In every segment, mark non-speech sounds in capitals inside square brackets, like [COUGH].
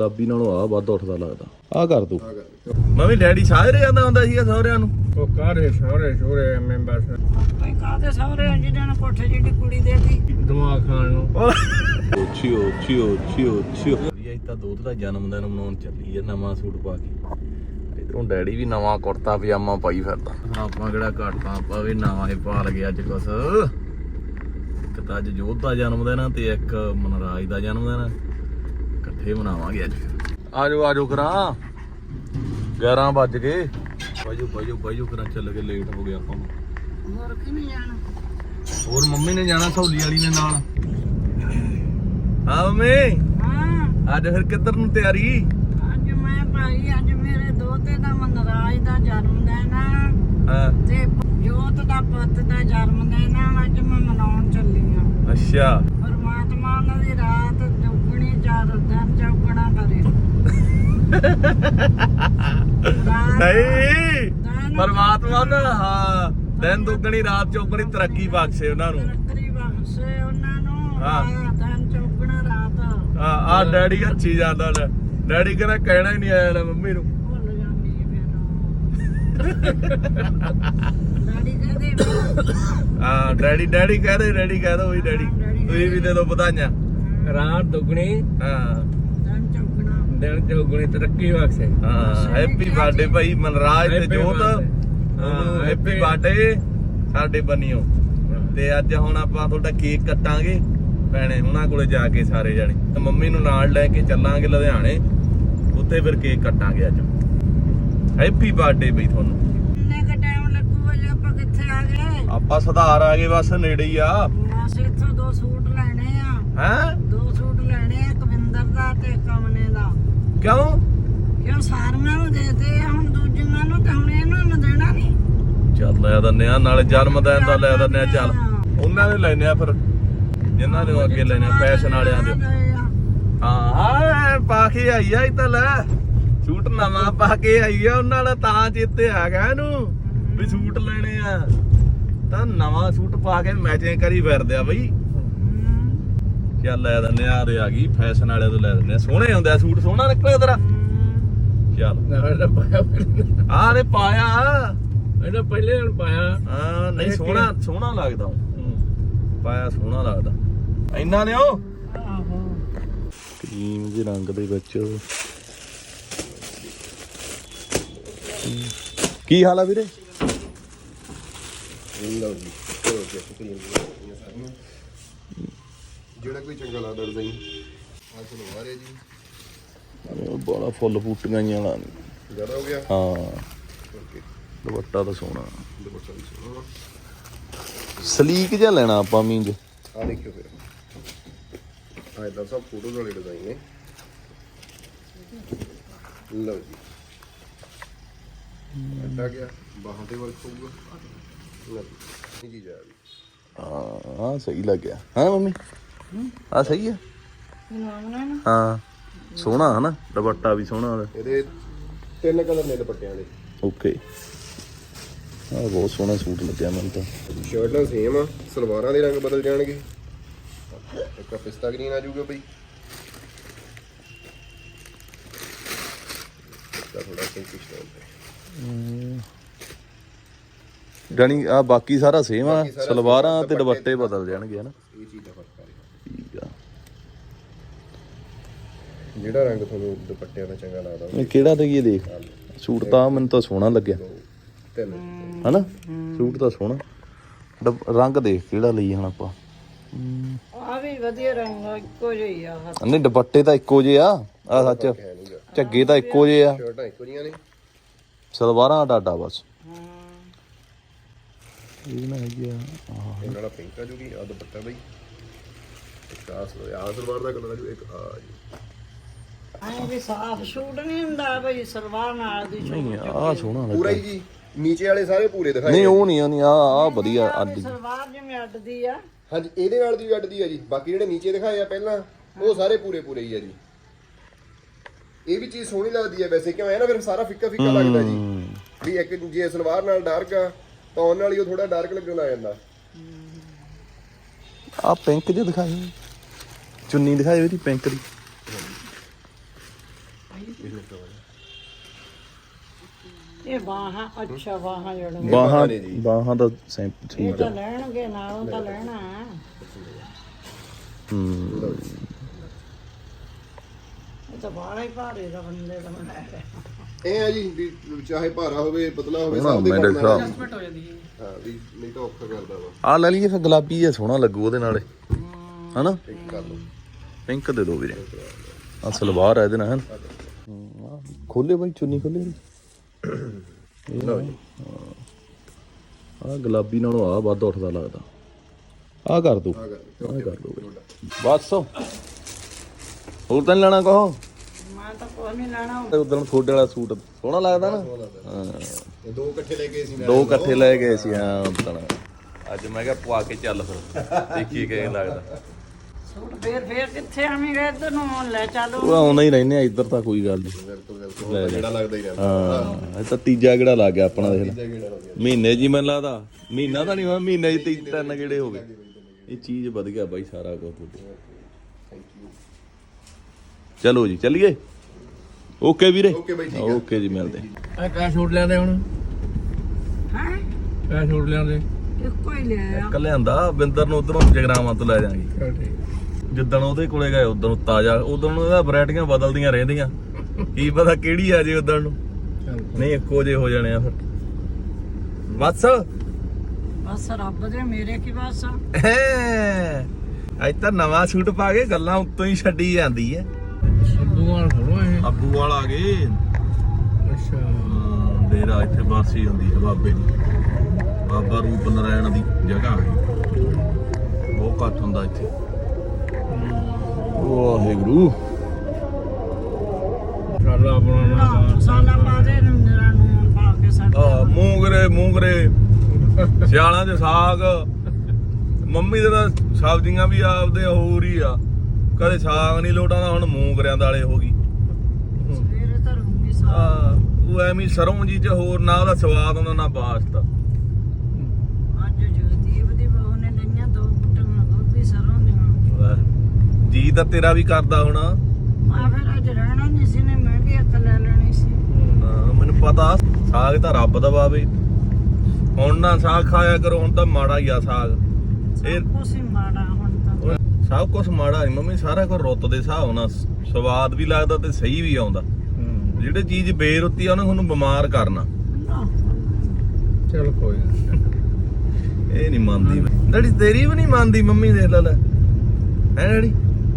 ਗੁਲਾਬੀ ਨਾਲੋਂ ਆ ਵੱਧ ਉੱਠਦਾ ਲੱਗਦਾ। ਆ ਕਰ ਤੂੰ ਮੈਂ ਵੀ ਡੈਡੀ ਸਾਰੇ ਜਾਂਦਾ ਹੁੰਦਾ ਸੀਗਾ ਸਹੁਰਿਆਂ ਨੂੰ। ਉਹ ਕਾਰੇ ਸਾਰੇ ਸ਼ੋਰੇ ਐਵੇਂ ਬਸ। ਕੋਈ ਕਾਹਦੇ ਸਹੁਰੇ ਜਿਹਨਾਂ ਨੂੰ ਕੋਠੇ ਜਿਹੜੀ ਕੁੜੀ ਦੇਤੀ? ਦਿਮਾਗ ਖਾਣ ਨੂੰ। ਚਿਓ ਚਿਓ ਚਿਓ ਚਿਓ ਵੀ ਅੱਜ ਤਾਂ ਦੋਤ ਦਾ ਜਨਮ ਦਿਨ ਮਨਾਉਣ ਚੱਲੀ ਆ ਨਵਾਂ ਸੂਟ ਪਾ ਕੇ। ਇਧਰੋਂ ਡੈਡੀ ਵੀ ਨਵਾਂ ਕੁੜਤਾ ਪਜਾਮਾ ਪਾਈ ਫਿਰਦਾ। ਆਪਾਂ ਕਿਹੜਾ ਘਟਦਾ ਆਪਾਂ ਵੀ ਨਵਾਂ ਹੀ ਪਾ ਲਗੇ ਅੱਜ ਕੁਛ। ਇੱਕ ਤਾਂ ਅੱਜ ਜੋਧ ਦਾ ਜਨਮ ਦਿਨ ਆ ਤੇ ਇੱਕ ਮਨਰਾਜ ਦਾ ਜਨਮ ਦਿਨ ਆ। ਇਕੱਠੇ ਮਨਾਵਾਂਗੇ ਅੱਜ। ਆਜੋ ਆਜੋ ਕਰਾਂ। 11 ਵੱਜ ਗਏ। ਬਾਜੂ ਬਾਜੂ ਬਾਜੂ ਕਰਾਂ ਚੱਲ ਕੇ ਲੇਟ ਹੋ ਗਿਆ ਆਪਾਂ ਨੂੰ। ਹੋਰ ਕਿ ਨਹੀਂ ਜਾਣਾ? ਹੋਰ ਮੰਮੀ ਨੇ ਜਾਣਾ ਸਹੌਲੀ ਵਾਲੀ ਨੇ ਨਾਲ। ਹਾਂ ਮੰਮੀ। ਹਾਂ। ਅੱਜ ਫਿਰ ਕਿੱਧਰ ਨੂੰ ਤਿਆਰੀ? ਅੱਜ ਮੈਂ ਭਾਈ ਅੱਜ ਮੇਰੇ ਦੋਤੇ ਦਾ ਮਨਰਾਜ ਦਾ ਜਨਮ ਦਿਨ ਆ। ਹਾਂ। ਤੇ ਜੋਤ ਦਾ ਪੁੱਤ ਦਾ ਜਨਮ ਦਿਨ ਆ ਅੱਜ ਮੈਂ ਮਨਾਉਣ ਚੱਲੀ ਆ। ਅੱਛਾ। ਪਰਮਾਤਮਾ ਉਹਨਾਂ ਦੀ ਰਾਤ ਰਾਤ- [LAUGHS] ਨਹੀਂ। ਦਿਨ ਪਰਮਾਤਮਾ ਨਾ ਹਾਂ। ਦਿਨ ਦੁੱਗਣੀ ਰਾਤ ਚੌਗਣੀ ਤਰੱਕੀ ਬਖਸ਼ੇ ਉਹਨਾਂ ਨੂੰ। ਤਰੱਕੀ ਬਖਸ਼ੇ ਉਹਨਾਂ ਨੂੰ। ਹਾਂ। ਹਾਂ ਦਿਨ ਚੌਗਣਾ ਰਾਤ। ਆ ਆ ਡੈਡੀ ਹੱਚੀ ਜਾਂਦਾ ਲੈ ਡੈਡੀ ਕਹਿੰਦਾ ਕਹਿਣਾ ਹੀ ਨਹੀਂ ਆਇਆ ਲੈ ਮੰਮੀ ਨੂੰ। ਭੁੱਲ ਜਾਂਦੀ ਫਿਰ ਡੈਡੀ ਕਹਦੇ ਹਾਂ ਡੈਡੀ ਡੈਡੀ ਕਹਦੇ ਡੈਡੀ ਕਹਦਾ ਉਹੀ ਡੈਡੀ। ਤੁਸੀਂ ਵੀ ਦੇ ਦਿਓ ਵਧਾਈਆਂ। ਰਾਤ ਦੁਗਣੀ। ਹਾਂ। ਦਿਨ ਚੌਗਣਾ। ਦਿਨ ਚੌਗਣੀ ਤਰੱਕੀ ਬਖਸ਼ੇ ਹਾਂ। ਹੈਪੀ ਬਰਥਡੇ ਭਾਈ ਮਨਰਾਜ ਤੇ ਜੋਤ। ਹੈਪੀ ਬਰਥਡੇ ਸਾਡੇ ਬੰਨਿਓ। ਤੇ ਅੱਜ ਹੁਣ ਆਪਾਂ ਤੁਹਾਡਾ ਕੇਕ ਕੱਟਾਂਗੇ। ਭੈਣੇ ਉਹਨਾਂ ਕੋਲੇ ਜਾ ਕੇ ਸਾਰੇ ਜਾਣੇ। ਤੇ ਮੰਮੀ ਨੂੰ ਨਾਲ ਲੈ ਕੇ ਚੱਲਾਂਗੇ ਲੁਧਿਆਣੇ। ਉੱਥੇ ਫਿਰ ਕੇਕ ਕੱਟਾਂਗੇ ਅੱਜ। ਹੈਪੀ ਬਰਥਡੇ ਬਈ ਤੁਹਾਨੂੰ। ਕਿੰਨੇ ਕ ਟਾਈਮ ਲੱਗੂਗਾ ਜੇ ਆਪਾਂ ਕਿੱਥੇ ਆ ਗਏ? ਆਪਾਂ ਸੁਧਾਰ ਆ ਗਏ ਬਸ ਨੇੜੇ ਹੀ ਆ। ਅਸੀਂ ਇੱਥੋਂ ਦੋ ਸੂਟ ਲੈਣੇ ਆ। ਹੈ ਦੋ ਸੂਟ ਲੈਣੇ ਆ ਕਵਿੰਦਰ ਦਾ ਤੇ ਕਮਨੇ ਦਾ ਕਿਉਂ? ਕਿਉਂ ਸਾਰੀਆਂ ਨੂੰ ਦੇਤੇ ਹੁਣ ਦੂਜੀਆਂ ਨੂੰ ਤੇ ਹੁਣ ਇਹਨਾਂ ਨੂੰ ਦੇਣਾ ਨਹੀਂ ਚੱਲ ਲੈ ਦਿੰਨੇ ਆ ਨਾਲੇ ਜਨਮ ਦਿਨ ਦਾ ਲੈ ਦਿੰਨੇ ਆ ਚੱਲ। ਉਹਨਾਂ ਦੇ ਲੈਨੇ ਆ ਫਿਰ। ਜਿਨ੍ਹਾਂ ਦੇ ਅੱਗੇ ਲੈਨੇ ਆ ਫੈਸ਼ਨ ਵਾਲਿਆਂ ਦੇ ਹਾਂ ਪਾ ਕੇ ਆਈ ਆ ਇਹ ਤਾਂ ਲੈ। ਸੂਟ ਨਵਾਂ ਪਾ ਕੇ ਆਈ ਆ ਉਹਨਾਂ ਦਾ ਤਾਂ ਚੇਤੇ ਆ ਗਿਆ ਇਹਨੂੰ ਵੀ ਸੂਟ ਲੈਣੇ ਆ। ਤਾਂ ਨਵਾਂ ਸੂਟ ਪਾ ਕੇ ਮੈਚਿੰਗ ਕਰੀ ਫਿਰਦੇ ਆ ਬਈ। ਚੱਲ ਲੈ ਦਿੰਨੇ ਆ ਤੇ ਆ ਗਈ ਫੈਸ਼ਨ ਵਾਲਿਆਂ ਤੋਂ ਲੈ ਦਿੰਨੇ ਆ। ਸੋਹਣੇ ਹੁੰਦੇ ਆ ਸੂਟ ਸੋਹਣਾ ਨਿਕਲਿਆ ਤੇਰਾ। ਚੱਲ। ਤਾਂ ਪਾਇਆ ਆਹ ਨੇ ਪਾਇਆ। ਇਹਦਾ ਪਹਿਲੇ ਨਾਲ ਪਾਇਆ। ਹਾਂ ਨਹੀਂ ਸੋਹਣਾ ਸੋਹਣਾ ਲੱਗਦਾ ਉਹ। ਪਾਇਆ ਸੋਹਣਾ ਲੱਗਦਾ। ਇੰਨਾ ਨੇ ਉਹ ਆਹੋ। ਕਰੀਮ ਦੇ ਰੰਗ ਦੇ ਵਿੱਚ। ਕੀ ਹਾਲ ਆ ਵੀਰੇ ਲਓ ਜੀ ਚਲੋ ਜੀ ਕਰੀਮ ਦੀਆਂ ਸਾਰੀਆਂ ਜਿਹੜਾ ਕੋਈ ਚੰਗਾ ਲੱਗਦਾ ਡਿਜ਼ਾਈਨ ਆ ਚਲੋ ਆ ਰਿਹਾ ਜੀ। ਬੜਾ ਫੁੱਲ ਬੂਟੀਆਂ ਜਿਹਾ ਵਾਲਾ। ਨੀ। ਜ਼ਿਆਦਾ ਹੋ ਗਿਆ? ਹਾਂ। ਓਕੇ। ਦੁਪੱਟਾ ਤਾਂ ਸੋਹਣਾ। ਦੁਪੱਟਾ ਵੀ ਸੋਹਣਾ ਸਲੀਕ ਜਿਹਾ ਲੈਣਾ ਆਪਾਂ ਮੀਂਜ ਆ ਦੇਖਿਓ ਫਿਰ। ਆ ਇਹਦਾ ਸਭ ਫੋਟੋਜ਼ ਵਾਲੇ ਡਿਜ਼ਾਈਨ ਨੇ। ਲਓ ਜੀ। ਅੱਡਾ ਗਿਆ। ਬਾਹਾਂ ਤੇ ਵਰਕ ਹੋਊਗਾ। ਲਓ ਜੀ। ਇਹ ਚੀਜ਼ ਆ ਗਈ। ਹਾਂ ਹਾਂ ਸਹੀ ਲੱਗਿਆ। ਹਾਂ ਮੰਮੀ? ਆ ਸਹੀ ਨਾ ਹਾਂ ਸੋਹਣਾ ਹਨਾ ਦੁਪੱਟਾ ਵੀ ਸੋਹਣਾ ਉਹਦਾ। ਇਹਦੇ ਤਿੰਨ ਕਲਰ ਨੇ ਦੁਪੱਟਿਆਂ ਦੇ। ਓਕੇ ਆ ਬਹੁਤ ਸੋਹਣਾ ਸੂਟ ਲੱਗਿਆ ਮੈਨੂੰ ਤਾਂ। ਸ਼ਰਟਾਂ ਸੇਮ ਆ ਸਲਵਾਰਾਂ ਦੇ ਰੰਗ ਬਦਲ ਜਾਣਗੇ। ਇੱਕ ਪਿਸਤਾ ਗ੍ਰੀਨ ਆ ਜਾਊਗਾ ਬਈ। ਥੋੜਾ ਤੇ। ਜਾਣੀ ਆ ਬਾਕੀ ਸਾਰਾ ਸੇਮ ਆ ਸਲਵਾਰਾਂ ਤੇ ਦੁਪੱਟੇ ਦੁਪੱਟੇ ਬਦਲ ਜਾਣਗੇ ਹਨਾ। ਇਹ ਚੀਜ਼ ਦਾ ਫ਼ਰਕ ਆ ਰਿਹਾ ਠੀਕ ਆ ਜਿਹੜਾ ਰੰਗ ਤੁਹਾਨੂੰ ਦੁਪੱਟਿਆਂ ਦਾ ਚੰਗਾ ਲੱਗਦਾ ਇਹ ਕਿਹੜਾ ਤੇ ਇਹ ਦੇਖ? ਸੂਟ ਤਾਂ ਮੈਨੂੰ ਤਾਂ ਸੋਹਣਾ ਲੱਗਿਆ। ਤਿੰਨ। ਹਨਾ? ਸੂਟ ਤਾਂ ਸੋਹਣਾ। ਡੱਬ- ਰੰਗ ਦੇਖ ਕਿਹੜਾ ਲਈ ਹੁਣ ਆਪਾਂ। ਆ ਵੀ ਵਧੀਆ ਰੰਗ ਆ, ਇੱਕੋ ਜਿਹੀ ਆ ਆਹ। ਨਹੀਂ ਦੁਪੱਟੇ ਤਾਂ ਇੱਕੋ ਜਿਹੇ ਆ। ਆ ਸੱਚ। ਹੈ ਝੱਗੇ ਤਾਂ ਇੱਕੋ ਜਿਹੇ ਆ। ਸ਼ਰਟਾਂ ਇੱਕੋ ਜੀਆਂ ਨੇ। ਸਲਵਾਰਾਂ ਡਾਡਾ ਬਸ। ਹਾਂ ਇਹ ਨਾ ਹੈਗੀ ਆ ਇਹ ਨਾਲ ਪਿੰਕ ਆ ਜੂਗੀ ਆ ਦੁਪੱਟਾ ਬਈ। ਇੱਕ ਆ ਸਲਵਾਰ ਆ ਸਲਵਾਰ ਦਾ ਕਲਰ ਆ ਜੂ ਇੱਕ ਆ ਜੀ। ਐਂ ਵੀ ਸਾਫ਼ ਸੂਟ ਨਹੀਂ ਹੁੰਦਾ ਬਈ ਸਲਵਾਰ ਨਾਲ ਦੀ ਨਹੀਂ ਆ ਸੋਹਣਾ ਪੂਰਾ ਲੱਗਾ ਹੀ ਜੀ ਨੀਚੇ ਵਾਲੇ ਸਾਰੇ ਪੂਰੇ ਦਿਖਾਏ ਨਹੀਂ ਉਹ ਨਹੀਂ ਉਹ ਨਹੀਂ ਆ ਆ ਵਧੀਆ ਅੱਡੀ ਸਲਵਾਰ ਜਿਵੇਂ ਅੱਡਦੀ ਆ। ਹਾਂਜੀ ਇਹਦੇ ਨਾਲ ਦੀ ਵੀ ਅੱਡਦੀ ਆ ਜੀ। ਬਾਕੀ ਜਿਹੜੇ ਨੀਚੇ ਦਿਖਾਏ ਆ ਪਹਿਲਾਂ ਉਹ ਸਾਰੇ ਪੂਰੇ ਪੂਰੇ ਹੀ ਆ ਜੀ। ਇਹ ਵੀ ਚੀਜ਼ ਸੋਹਣੀ ਲੱਗਦੀ ਹੈ ਵੈਸੇ ਕਿਉਂ ਐ ਨਾ ਫਿਰ ਸਾਰਾ ਫਿੱਕਾ ਫਿੱਕਾ ਲੱਗਦਾ ਜੀ। ਵੀ ਇੱਕ ਜੇ ਸਲਵਾਰ ਨਾਲ ਡਾਰਕ ਆ ਤਾਂ ਉਹਨਾਂ ਨਾਲ ਹੀ ਉਹ ਥੋੜਾ ਡਾਰਕ ਲੱਗਣ ਲੱਗ ਜਾਂਦਾ। ਆ ਪਿੰਕ ਜਿਹਾ ਦਿਖਾਈ ਚੁੰਨੀ ਦਿਖਾਈ ਉਹਦੀ ਪਿੰਕ ਦੀ। ਇਹ ਬਾਹਾਂ ਅੱਛਾ ਬਾਹਾਂ ਜੜਨ ਬਾਹਾਂ ਨੇ ਜੀ। ਬਾਹਾਂ ਦਾ ਸੈਂਪ ਇਹ ਠੀਕ ਤਾਂ ਆ ਲੈਣਗੇ ਨਾਲੋਂ ਤਾਂ ਲੈਣਾ। ਹੂੰ। ਇਹ ਤਾਂ ਬਾਹਲਾ ਹੀ ਭਾਰੇ ਦਾ ਬੰਦੇ ਦਾ ਬਣਾਇਆ ਇਹ ਆ ਜੀ ਵੀ ਚਾਹੇ ਭਾਰਾ ਹੋਵੇ ਪਤਲਾ ਹੋਵੇ ਸੋਹਣਾ ਸਭ ਦੇ ਮੇਰੇ ਨਾਲ ਹਾਂ। ਵੀ ਨਹੀਂ ਤਾਂ ਔਖਾ ਕਰਦਾ ਵਾ। ਆ ਲੈ ਲਈਏ ਫਿਰ ਗੁਲਾਬੀ ਜਿਹਾ ਸੋਹਣਾ ਲੱਗੂ ਉਹਦੇ ਨਾਲੇ। ਹਨਾ? ਇੱਕ ਕਰ ਲਓ। ਪਿੰਕ ਦੇ ਦੋ ਵੀਰੇ। ਆ ਸਲਵਾਰ ਹੈ ਇਹਦੇ ਨਾਲ ਹਨ? ਖੋਲੇ ਬਾਈ ਚੁੰਨੀ ਖੋਲੇ ਲਓ ਜੀ। ਆ ਗੁਲਾਬੀ ਨਾਲੋਂ ਆ ਵੱਧ ਉੱਠਦਾ ਲੱਗਦਾ। ਆ ਕਰ ਦੋ। ਆ ਕਰ ਦੋ। ਬਸ। ਹੋਰ ਤਾਂ ਨੀ ਲੈਣਾ ਕਹੋ ਮੈਂ ਤਾਂ ਕੋਈ ਨਹੀਂ ਲੈਣਾ। ਉਦੋਂ ਤੁਹਾਡੇ ਵਾਲਾ ਸੂਟ ਸੋਹਣਾ ਲੱਗਦਾ ਨਾ? ਹਾਂ। ਇਹ ਦੋ ਇਕੱਠੇ ਲੈ ਕੇ ਸੀ ਮੈਂ। ਦੋ ਇਕੱਠੇ ਲੈ ਗਏ ਸੀ ਹਾਂ ਉਦੋਂ ਅੱਜ ਮੈਂ ਕਿਹਾ ਪਵਾ ਕੇ ਚੱਲ ਫਿਰ। ਦੇਖੀਏ ਕਿਵੇਂ ਲੱਗਦਾ। ਸੂਟ ਫੇਰ ਫੇਰ ਕਿੱਥੇ ਆਵੇਂਗੇ ਇੱਧਰ ਨੂੰ ਲੈ ਚੱਲੋ ਉਹ। ਆਉਂਦਾ ਹੀ ਰਹਿੰਦੇ ਆ ਇੱਧਰ ਤਾਂ ਕੋਈ ਗੱਲ ਨਹੀਂ। ਬਿਲਕੁਲ ਬਿਲਕੁਲ ਉਹ ਤਾਂ ਜਿਹੜਾ ਲੱਗਦਾ ਹੀ ਰਹਿੰਦਾ। ਹਾਂ ਇਹ ਤਾਂ ਤੀਜਾ ਕਿਹੜਾ ਲੱਗ ਗਿਆ ਆਪਣਾ ਦੇਖ ਲੈ। ਤੀਜਾ ਗੇੜਾ ਹੋ ਗਿਆ ਮਹੀਨੇ ਜੀ ਮੈਨੂੰ ਲੱਗਦਾ। ਮਹੀਨਾ ਤਾਂ ਨਹੀਂ ਹੋਇਆ ਮਹੀਨੇ ਚ ਤਿੰਨ ਤਿੰਨ ਕਿਹੜੇ ਹੋ ਗਏ। ਇਹ ਚੀਜ਼ ਵਧ ਗਿਆ ਬਾਈ ਸਾਰਾ ਕੁਝ ਤੁਹਾਡੇ ਚਲੋ ਜੀ ਚੱਲੀਏ? ਓਕੇ ਵੀਰੇ। ਓਕੇ ਬਾਈ, ਠੀਕ ਓਕੇ ਜੀ ਮਿਲਦੇ ਕਾ ਸ਼ੂਟ ਲਿਆਂਦੇ ਹੁਣ? ਹੈ? ਕਾ ਸ਼ੂਟ ਲਿਆਂਦੇ? ਇੱਕੋ ਹੀ ਲਿਆ ਇੱਕ ਲਿਆਂਦਾ ਬਿੰਦਰ ਨੂੰ ਉਧਰੋਂ ਜਗਰਾਵਾਂ ਤੋਂ ਲੈ ਜਾਾਂਗੇ। ਚਲ ਠੀਕ। ਜਿੱਦਣ ਉਹਦੇ ਕੋਲੇ ਗਏ ਉਦੋਂ ਤਾਜ਼ਾ ਉਦੋਂ ਨੂੰ ਇਹਦਾ ਵੈਰਾਈਟੀਆਂ ਬਦਲਦੀਆਂ ਰਹਿੰਦੀਆਂ। ਕੀ ਪਤਾ ਕਿਹੜੀ ਆ ਜੇ ਉਦੋਂ ਨੂੰ। ਨਹੀਂ ਇੱਕੋ ਜੇ ਹੋ ਜਾਣੇ ਆ ਫਿਰ। ਬਸ। ਬਸ ਰੱਬ ਦੇ ਮੇਰੇ ਕੀ ਬਸ। ਅੱਜ ਤਾਂ ਨਵਾਂ ਸੂਟ ਪਾ ਕੇ ਗੱਲਾਂ ਉੱਤੋਂ ਹੀ ਛੱਡੀ ਜਾਂਦੀ ਐ। ਅੱਬੂਆਂ ਥੋੜਾ ਇਹ। ਅੱਬੂ ਵਾਲ ਆ ਗਏ। ਅੱਛਾ। ਡੇਰਾ ਇੱਥੇ ਬਾਸੀ ਹੁੰਦੀ ਹੈ ਬਾਬੇ ਦੀ। ਬਾਬਾ ਰੂਪ ਨਾਰਾਇਣ ਦੀ ਜਗ੍ਹਾ ਹੈ। ਬਹੁਤ ਘੱਟ ਹੁੰਦਾ ਇੱਥੇ। ਵਾਹਿਗੁਰੂ। ਚੱਲ ਆਪਣਾ ਨਾ ਨਾ ਮਸਾਲਾ ਪਾ ਦੇ ਨਿੰਦਰਾ ਨੂੰ ਪਾ ਕੇ ਆ ਮੂੰਗਰੇ ਮੂੰਗਰੇ। ਸਿਆਲਾਂ ਦੇ ਸਾਗ। ਮੰਮੀ ਦੇ ਤਾਂ ਸਬਜ਼ੀਆਂ ਵੀ ਆਪਦੇ ਹੋਰ ਹੀ ਆ। ਕਦੇ ਸਾਗ ਨਹੀਂ ਲੋਟਾਂਦਾ ਹੁਣ ਮੂੰਗਰਿਆਂ ਦਾਲੇ ਹੋ ਗਈ। ਸਵੇਰੇ ਤਾਂ ਰੂੰਗੀ ਸਾ ਆ ਉਹ ਐਵੇਂ ਸਰੋਂ ਜੀ ਚ ਹੋਰ ਨਾ ਉਹਦਾ ਸਵਾਦ ਹੁੰਦਾ ਨਾ ਬਾਸਤਾ ਅੱਜ ਜਗਦੀਪ ਦੀ ਬਹੂ ਨੇ ਲਈਆਂ ਦੋ ਬੁੱਟੀਆਂ ਗੋਭੀ ਸਰੋਂ ਦੀਆਂ ਜੀ ਤਾਂ ਤੇਰਾ ਵੀ ਕਰਦਾ ਹੋਣਾ? ਆ ਫਿਰ ਅੱਜ ਰਹਿਣਾ ਨਹੀਂ ਸੀ ਨੇ ਮੈਂ ਵੀ ਇੱਕ ਲੈ ਲੈਣੀ ਸੀ। ਹਾਂ, ਮੈਨੂੰ ਪਤਾ ਸਾਗ ਤਾਂ ਰੱਬ ਦਾ ਬਾਵੇ ਹੁਣ ਨਾ ਸਾਗ ਖਾਇਆ ਕਰੋ ਹੁਣ ਤਾਂ ਮਾੜਾ ਹੀ ਆ ਸਾਗ। ਇਹ ਸਭ ਕੁਛ ਹੀ ਮਾੜਾ ਹੁਣ ਤਾਂ। ਸਭ ਕੁਝ ਮਾੜਾ ਨਹੀਂ ਮੰਮੀ ਸਾਰਾ ਕੁਝ ਰੁੱਤ ਦੇ ਹਿਸਾਬ ਨਾਲ ਸ- ਸਵਾਦ ਵੀ ਲੱਗਦਾ ਤੇ ਸਹੀ ਵੀ ਆਉਂਦਾ। ਹੂੰ। ਜਿਹੜੇ ਚੀਜ਼ ਬੇਰੁੱਤੀ ਆ ਉਹਨੇ ਤੁਹਾਨੂੰ ਬਿਮਾਰ ਕਰਨਾ। ਨਾ, ਚੱਲ ਕੋਈ ਨੀ। ਇਹ ਨਹੀਂ ਮੰਨਦੀ ਡੈਡੀ ਤੇਰੀ ਵੀ ਨਹੀਂ ਮੰਨਦੀ ਮੰਮੀ ਦੇਖ ਲੈ ਲੈ। ਹੈ ਡੈਡੀ?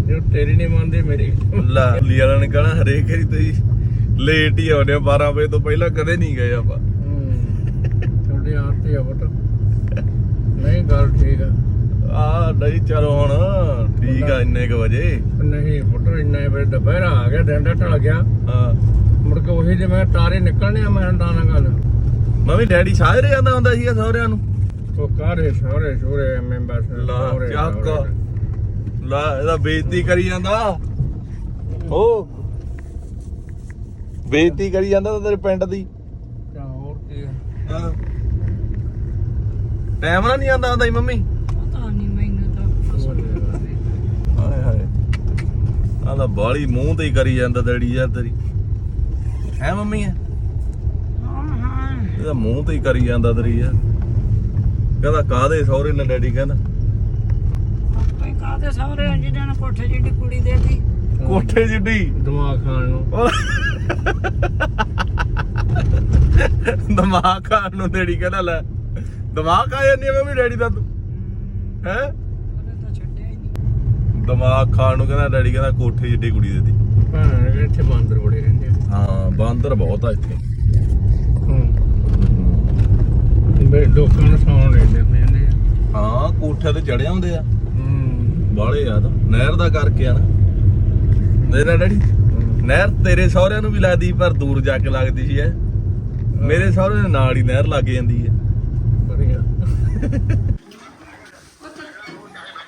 ਜੇ ਤੇਰੀ ਨਹੀਂ ਮੰਨਦੀ ਮੇਰੀ ਲਾ ਲੀ ਵਾਲਾ ਨੇ ਕਹਣਾ ਹਰੇਕ ਵਾਰੀ ਤੁਸੀਂ ਲੇਟ ਹੀ ਆਉਂਦੇ ਆ 12 ਵਜੇ ਤੋਂ ਪਹਿਲਾਂ ਕਦੇ ਨਹੀਂ ਗਏ ਆਪਾਂ। ਤੁਹਾਡੀ ਆਰਤੀ ਆ ਬਟ। ਨਹੀਂ ਗੱਲ ਠੀਕ ਆ। ਆ ਨਹੀਂ ਚਲੋ ਹੁਣ ਠੀਕ ਆ ਇੰਨੇ ਕ ਵਜੇ। ਨਹੀਂ ਪੁੱਤਰ ਇੰਨਾ ਫਿਰ ਦੁਪਹਿਰਾ ਆ ਗਿਆ ਦਾ ਢਲ ਗਿਆ। ਹਾਂ। ਮੁੜ ਕੇ ਉਹੀ ਜਿਵੇਂ ਤਾਰੇ ਨਿਕਲਣੇ ਆ ਮੈਂ ਨਾਲ ਗੱਲ। ਮੰਮੀ ਡੈਡੀ ਸਾਰੇ ਜਾਂਦਾ ਹੁੰਦਾ ਸੀਗਾ ਸਹੁਰਿਆਂ ਨੂੰ। ਉਹ ਕਾਰੇ ਸਾਰੇ ਸ਼ੋਰੇ ਐਵੇਂ ਬਸ ਲਾ, ਸਹੁਰੇ, ਚੱਕ। ਲਾ ਇਹਦਾ ਬੇਇੱਜ਼ਤੀ ਕਰੀ ਜਾਂਦਾ। ਹੋ। ਬੇਇੱਜ਼ਤੀ ਕਰੀ ਜਾਂਦਾ ਤਾਂ ਤੇਰੇ ਪਿੰਡ ਦੀ। ਤਾਂ ਹੋਰ ਕੀ। ਟਾਈਮ ਨਾਲ ਨਹੀਂ ਆਉਂਦਾ ਹੁੰਦਾ ਸੀ ਮੰਮੀ। ਪਤਾ ਨਹੀਂ ਮੈਨੂੰ ਤਾਂ ਹਾਏ ਹਾਏ। ਆਹ ਤਾਂ ਬਾਲੀ ਮੂੰਹ ਤੇ ਹੀ ਕਰੀ ਜਾਂਦਾ ਡੈਡੀ ਯਾਰ ਤੇਰੀ। ਹੈ ਮੰਮੀ ਹੈ ਹਾਂ ਹਾਂ। ਇਹਦਾ ਮੂੰਹ ਤੇ ਹੀ ਕਰੀ ਜਾਂਦਾ ਤੇਰੀ ਯਾਰ। ਕਹਿੰਦਾ ਕਾਦੇ ਸਹੁਰੇ ਨੇ ਡੈਡੀ ਕਹਿੰਦਾ। ਕੋਠੇ ਜਿਹੜੀ ਕੁੜੀ ਦੇਤੀ। ਕੋਠੇ ਜਿੱਡੀ? ਦਿਮਾਗ ਖਾਣ ਨੂੰ। ਦਿਮਾਗ ਖਾਣ ਨੂੰ ਡੈਡੀ ਕਹਿੰਦਾ ਲੈ। ਦਿਮਾਗ ਆ ਜਾਂਦੀ ਆ ਮੰਮੀ ਡੈਡੀ ਦਾ ਤੂੰ। ਹੈ। ਉਹਦੇ ਤਾਂ ਛੱਡਿਆ ਹੀ ਨਹੀਂ। ਦਿਮਾਗ ਖਾਣ ਨੂੰ ਕਹਿੰਦਾ ਡੈਡੀ ਕਹਿੰਦਾ ਕੋਠੇ ਜਿੱਡੀ ਕੁੜੀ ਦੇ ਦੀ ਭੈਣ ਇੱਥੇ ਬਾਂਦਰ ਬੜੇ ਰਹਿੰਦੇ ਆ। ਹਾਂ ਬਾਂਦਰ ਬਹੁਤ ਆ ਇੱਥੇ। ਹੂੰ। ਲੋਕਾਂ ਨੂੰ ਸੌਣ ਲੈਂਦੇ ਹੁੰਦੇ ਨੇ ਹਾਂ ਕੋਠੇ ਤੇ ਚੜਿਆ ਹੁੰਦੇ ਆ। ਬਾਲੇ ਆ ਤਾਂ। ਨਹਿਰ ਦਾ ਕਰਕੇ ਆ ਨਾ। ਮੇਰਾ ਡੈਡੀ। ਨਹਿਰ ਤੇਰੇ ਸਹੁਰਿਆਂ ਨੂੰ ਵੀ ਲੱਗਦੀ ਪਰ ਦੂਰ ਜਾ ਕੇ ਲੱਗਦੀ ਸੀ ਐ। ਮੇਰੇ ਸਹੁਰੇ ਦੇ ਨਾਲ ਹੀ ਨਹਿਰ ਲੱਗ ਜਾਂਦੀ ਹੈ ਵਧੀਆ।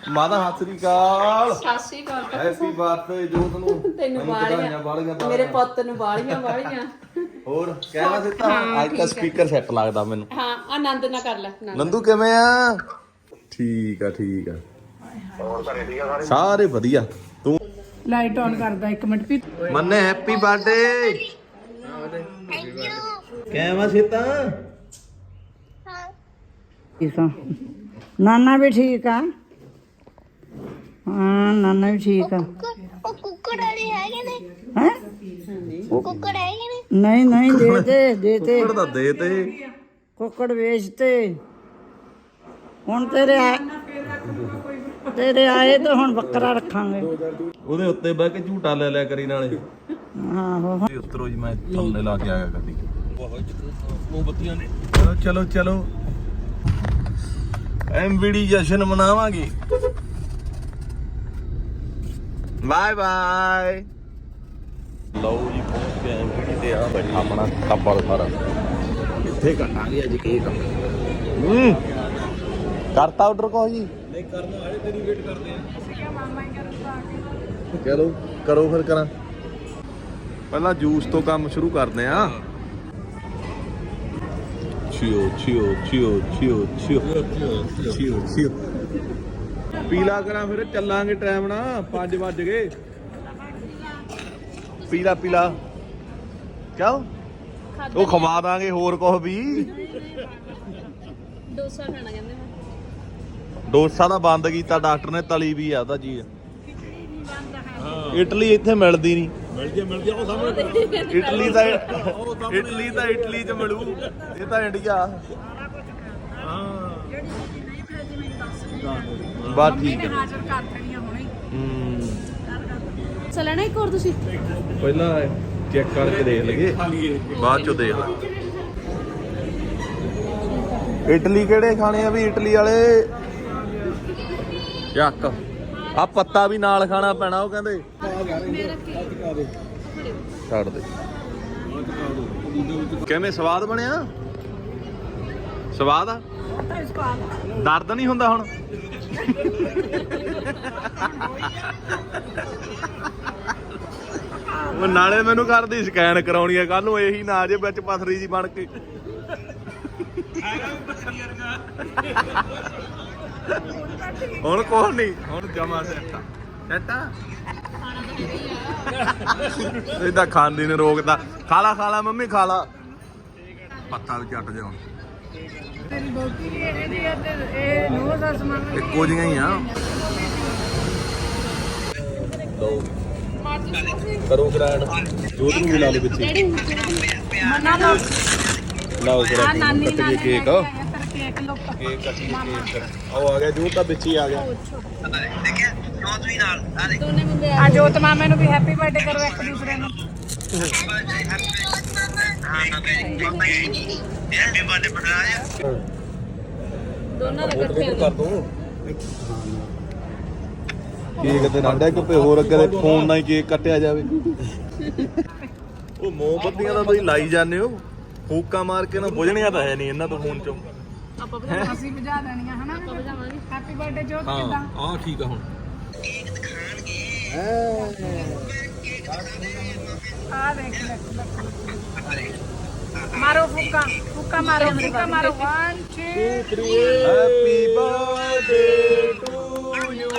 ਮਾਤਾ ਸਤਿ ਸ੍ਰੀ ਅਕਾਲ। ਸਤਿ ਸ਼੍ਰੀ ਅਕਾਲ ਹੈਪੀ ਬਰਥਡੇ ਜੋ ਤੈਨੂੰ ਤੈਨੂੰ ਵਾਲੀਆਂ ਮੇਰੇ ਪੁੱਤ ਨੂੰ ਵਾਲੀਆਂ ਵਾਲੀਆਂ ਹੋਰ ਕਹਿਣਾ ਦਿੱਤਾ। ਅੱਜ ਤਾਂ ਸਪੀਕਰ ਸੈੱਟ ਲੱਗਦਾ ਮੈਨੂੰ। ਹਾਂ ਆਨੰਦ ਨਾ ਕਰ ਲੈ। ਨੰਦੂ ਕਿਵੇਂ ਆ? ਠੀਕ ਆ ਠੀਕ ਆ। ਸਾਰੇ ਵਧੀਆ। ਤੂੰ ਲਾਈਟ ਆਨ ਕਰਦਾ ਇੱਕ ਮਿੰਟ ਵੀ। ਮੰਨੇ ਹੈਪੀ ਬਰਥਡੇ ਕਿਵੇਂ ਛੇਤਾ ਠੀਕ ਆ ਨਾਨਾ ਵੀ ਠੀਕ ਆ? ਹਾਂ ਨਾਨਾ ਵੀ ਠੀਕ ਆ। ਉਹ ਕੁੱਕੜ ਵਾਲੇ ਹੈਗੇ ਨੇ ਹੈ? ਕੁੱਕੜ ਹੈਗੇ ਨੇ ਨਹੀਂ ਨਹੀਂ ਦੇ ਦੇ ਦੇ ਤੇ। ਕੁੱਕੜ ਦਾ ਦੇ ਤੇ। ਕੁੱਕੜ ਵੇਚ ਤੇ। ਹੁਣ ਤੇਰੇ ਆ ਤੇਰੇ ਆਏ ਤਾਂ ਹੁਣ ਬੱਕਰਾ ਰੱਖਾਂਗੇ। ਉਹਦੇ ਉੱਤੇ ਬਹਿ ਕੇ ਝੂਟਾ ਲੈ ਲਿਆ ਕਰੀ ਨਾਲੇ। ਆਹੋ। ਤੇ ਉਤਰੋ ਜੀ ਮੈਂ ਥੰਨੇ ਲਾ ਕੇ ਆਇਆ ਨੇ। ਚਲੋ ਚਲੋ ਚਲੋ। ਐਮਵੀਡੀ ਜਸ਼ਨ ਮਨਾਵਾਂਗੇ। Bye bye. ਲਓ ਜੀ ਪਹੁੰਚ ਗਏ ਐਮਵੀਡੀ ਤੇ। ਆ ਬੈਠਾ ਆਪਣਾ ਟੱਬਰ ਸਾਰਾ। ਇੱਥੇ ਕੱਟਾਂਗੇ ਅੱਜ ਕੇਕ ਹੂੰ। ਕਰਤਾ ਆਰਡਰ ਕੋ ਜੀ ਨਹੀਂ ਕਰਨਾ ਹਾਲੇ ਤੇਰੀ ਵੇਟ ਕਰਦੇ। ਆ ਚਲੋ ਕਰੋ ਫਿਰ ਕਰਾਂ। ਪਹਿਲਾਂ ਜੂਸ ਤੋਂ ਕੰਮ ਸ਼ੁਰੂ ਕਰਦੇ ਆ ਚਿਓ ਚਿਓ ਚਿਓ ਚਿਓ ਚਿਓ ਚਿਓ ਚਿਓ ਪੀਲਾ ਕਰਾਂ ਫਿਰ ਚੱਲਾਂਗੇ ਟਾਈਮ ਨਾਲ 5 ਵੱਜ ਗਏ। ਪੀਲਾ ਪੀਲਾ। ਕਿਉਂ? ਉਹ ਖਵਾ ਦਾਂਗੇ ਹੋਰ ਕੁਝ ਵੀ। ਡੋਸਾ ਖਾਣਾ ਕਹਿੰਦੇ ਡੋਸਾ ਤਾਂ ਬੰਦ ਕੀਤਾ ਡਾਕਟਰ ਨੇ ਤਲੀ ਵੀ ਆ ਉਹਦਾ ਜੀ। ਇਟਲੀ ਇੱਥੇ ਮਿਲਦੀ ਨਹੀਂ। ਮਿਲਦੀ ਮਿਲਦੀ ਉਹ ਸਾਹਮਣੇ ਇਟਲੀ ਚ ਮਿਲੂ ਇਹ ਤਾਂ ਇੰਡੀਆ। ਬਸ ਠੀਕ ਹੈ। ਹਾਜ਼ਰ ਕਰ ਦੇਣੀਆਂ ਹੁਣੇ ਹੂੰ ਚੱਲਣਾ ਇੱਕ ਹੋਰ ਤੁਸੀਂ? ਪਹਿਲਾਂ ਚੈੱਕ ਕਰਕੇ ਦੇਖ ਲਈਏ। ਬਾਅਦ ਚੋਂ ਦੇਖ ਲਾਂਗੇ ਇਟਲੀ ਕਿਹੜੇ ਖਾਣੇ ਆ ਵੀ ਇਟਲੀ ਵਾਲੇ? ਚੱਕ। ਆ ਪੱਤਾ ਵੀ ਨਾਲ ਖਾਣਾ ਪੈਣਾ, ਉਹ ਕਹਿੰਦੇ। ਛੱਡ ਦੇ। ਕਿਵੇਂ, ਸਵਾਦ ਬਣਿਆ? ਸਵਾਦ ਆ? ਦਰਦ ਨਹੀਂ ਹੁੰਦਾ ਹੁਣ? ਉਹ ਨਾਲੇ ਮੈਨੂੰ ਕਰਦੀ ਸਕੈਨ ਕਰਾਉਣੀ ਆ ਕੱਲ ਨੂੰ ਇਹੀ ਨਾ ਆ ਜੇ ਵਿੱਚ ਪਥਰੀ ਜੀ ਬਣ ਕੇ। ਹੁਣ ਕੋਹ ਨਹੀਂ। ਹੁਣ ਜਮਾ ਸੈੱਟਾ ਸੈੱਟਾ ਇਹਦਾ ਖਾਂਦੀ ਨੇ ਰੋਕਦਾ ਖਾਲਾ ਖਾਲਾ ਮੰਮੀ ਖਾਲਾ ਪੱਤਾ ਵੀ ਚੱਟ ਜਾ ਹੁਣ। ਤੇਰੀ ਬੋਟੀ ਵੀ ਇਹਦੀ ਇਹ ਨੋ ਦਾ ਸਮਾਨ ਇੱਕੋ ਜਿਹੀਆਂ ਹੀ ਆ। ਕਰੋ ਗ੍ਰੈਂਡ। ਜੋਤ ਨੂੰ ਵੀ ਲਾ ਲਓ ਪਿੱਛੇ ਮੰਨਾ ਲਓ ਲਾਓ ਜਰਾ ਨਾਨੀ ਕੱਟੀਏ ਕੇਕ ਦੋਨਾਂ ਦਾ ਇਕੱਠੇ ਕਰ ਦੂੰ ਕੇਕ ਤੇ ਨਾਂਡਾ ਕਿ ਭਈ ਹੋਰ ਅੱਗੇ ਦੇ ਫੋਨ ਨਾਲ ਹੀ ਕੇਕ ਕੱਟਿਆ ਜਾਵੇ। ਉਹ ਮੋਮਬੱਤੀਆਂ ਤੁਸੀਂ ਲਾਈ ਜਾਂਦੇ ਹੋ। ਫੂਕਾ ਮਾਰ ਕੇ ਨਾ ਬੁਝਣੀਆਂ ਤਾਂ ਹੈ ਨਹੀਂ ਇਹਨਾਂ ਤੋਂ ਫੋਨ ਚੋਂ। ਆਪਾਂ ਬਣਾ ਅਸੀਂ ਬੁਝਾ ਦੇਣੀਆਂ ਹਨਾ? ਆਪਾਂ ਬਜਾਵਾਂਗੇ ਹੈਪੀ ਬਰਥਡੇ ਜੋਤ ਹਾਂ ਕਿਦਾਂ? ਆਹ ਠੀਕ ਆ ਹੁਣ। ਆ ਦੇਖ ਲੈ ਮਾਰੋ ਫੁੱਕਾ ਫੁੱਕਾ ਮਾਰੋ ਫੁੱਕਾ ਮਾਰੋ। 1 2 happy birthday to you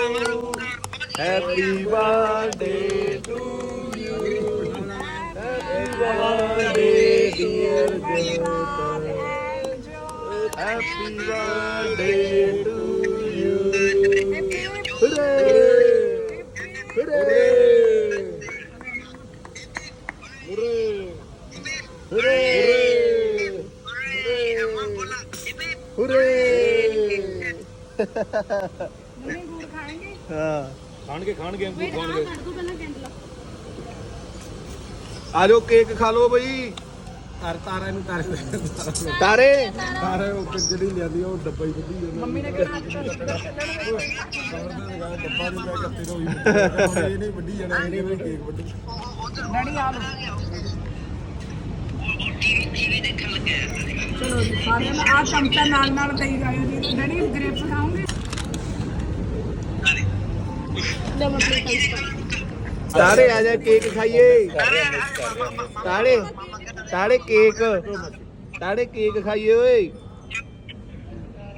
happy birthday to you happy birthday dear happy birthday to you hurray hurray hurray hurray hurray ਹਾਂ ਖਾਣਗੇ ਖਾਣਗੇ ਅੰਗੂ ਖਾਣਗੇ। ਕੱਢ ਦੋ ਪਹਿਲਾਂ ਕੈਂਡਲ। ਆ ਜਾਓ ਕੇਕ ਖਾ ਲਓ ਬਈ। ਤਾਰ ਤਾਰਾ ਨੂੰ ਤਾਰ ਤਾਰੇ? ਤਾਰੇ ਉਹ ਜਿਹੜੀ ਲਿਆਂਦੀ ਉਹ ਡੱਬਾ ਹੀ ਵੱਢੀ ਜਾਂਦਾ ਮੰਮੀ ਨੇ ਕਿਹਾ ਡੱਬਾ ਨਹੀਂ ਮੈਂ ਕੱਤੇ ਤੋਂ ਹੀ ਇਹ ਨਹੀਂ ਵੱਢੀ ਜਾਣਾ ਇਹਨੇ ਵੀ ਕੇਕ ਵੱਢੀ ਡੈਡੀ ਆ ਲੋ ਚਲੋ ਜੀ ਸਾਰਿਆਂ ਨੂੰ ਆ ਚਮਚਾ ਨਾਲ ਨਾਲ ਦੇਈ ਜਾਇਓ ਜੀ। ਡੈਡੀ ਗ੍ਰੇਪਸ ਖਾਓਗੇ? ਲੈ ਮੈਂ ਪਲੇਟ ਤਾਰੇ ਆ ਜਾ ਕੇਕ ਖਾਈਏ। ਤਾਰੇ ਤਾਰੇ ਕੇਕ ਤਾਰੇ ਕੇਕ ਖਾਈਏ ਓਏ।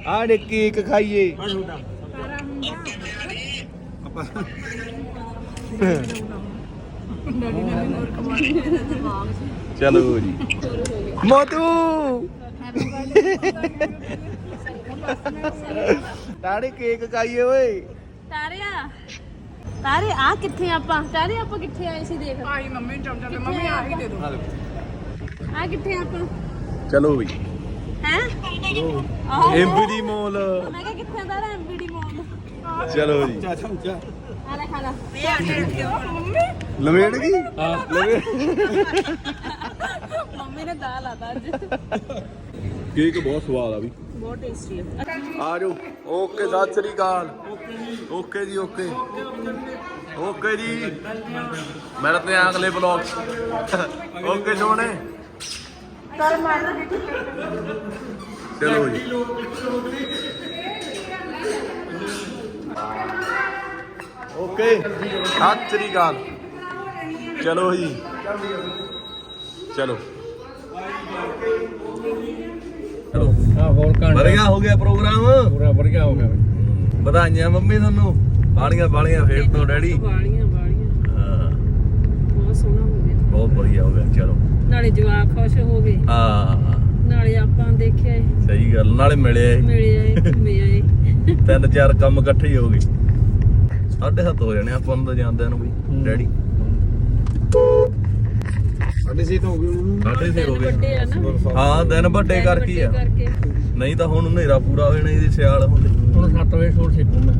ਆ ਡੇ ਕੇਕ ਖਾਈਏ। ਚਲੋ ਜੀ। ਮੋਤੂ ਤਾੜੀ ਕੇਕ ਖਾਈਏ ਓਏ। ਤਾਰਿਆ। ਤਾਰੇ ਆ ਕਿੱਥੇ ਆਪਾਂ? ਤਾਰੇ ਆਪਾਂ ਕਿੱਥੇ ਆਏ ਸੀ ਦੇਖ? ਆਈ ਮੰਮੀ ਚਮਚਾ ਤੇ ਮੰਮੀ ਆ ਹੀ ਦੇ ਦੋ ਆ ਕਿੱਥੇ ਆਪਾਂ? ਚਲੋ ਵੀ। ਹੈ? MBD mall. ਮੈਂ ਕਿਹਾ ਕਿੱਥੇ ਦਾ ਐਮਬੀਡੀ ਮੋਲ? ਚਲੋ ਜੀ। ਆ ਲੈ ਖਾ ਲੈ। ਲਵੇੜ ਗਈ? ਮੰਮੀ ਨੇ ਦਾਲ ਆਦਾ ਅੱਜ। ਕੇਕ ਬਹੁਤ ਸਵਾਦ ਆ ਵੀ। ਬਹੁਤ ਟੇਸਟੀ ਹੈ ਆ ਜਾਓ। ਓਕੇ, ਸਤਿ ਸ੍ਰੀ ਅਕਾਲ। ਓਕੇ ਜੀ, ਓਕੇ। ਓਕੇ ਜੀ। ਮਿਲਦੇ ਆਂ ਅਗਲੇ ਬਲੌਗ ਓਕੇ, ਸੋਹਣੇ। ਚਲੋ ਜੀ। ਓਕੇ, ਸਤਿ ਸ੍ਰੀ ਅਕਾਲ। ਚਲੋ ਜੀ। ਚਲੋ ਚਲੋ। ਹਾਂ ਹੋਰ ਘੰਟਾ ਵਧੀਆ ਹੋ ਗਿਆ ਪ੍ਰੋਗਰਾਮ? ਪੂਰਾ ਵਧੀਆ ਹੋ ਗਿਆ ਬਈ। ਵਧਾਈਆਂ ਮੰਮੀ ਤੁਹਾਨੂੰ। ਬਾਲੀਆਂ ਬਾਲੀਆਂ ਫੇਰ ਤੋਂ ਡੈਡੀ। ਵਾਲੀਆਂ ਵਾਲੀਆਂ ਹਾਂ, ਬਹੁਤ ਸੋਹਣਾ ਹੋ ਗਿਆ। ਬਹੁਤ ਵਧੀਆ ਹੋ ਗਿਆ ਚਲੋ। ਨਾਲੇ ਜਵਾਕ ਖੁਸ਼ ਹੋ ਗਏ। ਹਾਂ। ਨਾਲੇ ਆਪਾਂ ਦੇਖਿਆ ਏ, ਸਹੀ ਗੱਲ ਨਾਲੇ ਮਿਲਿਆ ਇਹ। ਮਿਲੇ ਆਏ ਘੁੰਮੇ ਆਏ। ਤਿੰਨ ਚਾਰ ਕੰਮ ਇਕੱਠੇ ਹੀ ਹੋ ਗਏ। ਸਾਢੇ ਸੱਤ ਹੋ ਜਾਣੇ ਆਪਾਂ ਨੂੰ ਤਾਂ ਜਾਂਦਿਆਂ ਨੂੰ ਵੀ ਡੈਡੀ। ਛੇ ਤਾਂ ਹੋ ਗਏ ਉਹਨੂੰ ਸਾਢੇ ਛੇ ਹੋ ਦਿਨ ਵੱਡੇ ਗਏ ਆ ਨਾ। ਹਾਂ ਦਿਨ ਵੱਡੇ ਕਰਕੇ ਆ। ਕਰਕੇ। ਨਹੀਂ ਤਾਂ ਹੁਣ ਹਨੇਰਾ ਪੂਰਾ ਹੋ ਜਾਣਾ ਇਹਦੇ ਸਿਆਲ ਹੁੰਦੇ। ਹੁਣ 7 ਵਜੇ ਸ਼ੋਰ ਛੇਕੂ ਮੈਂ।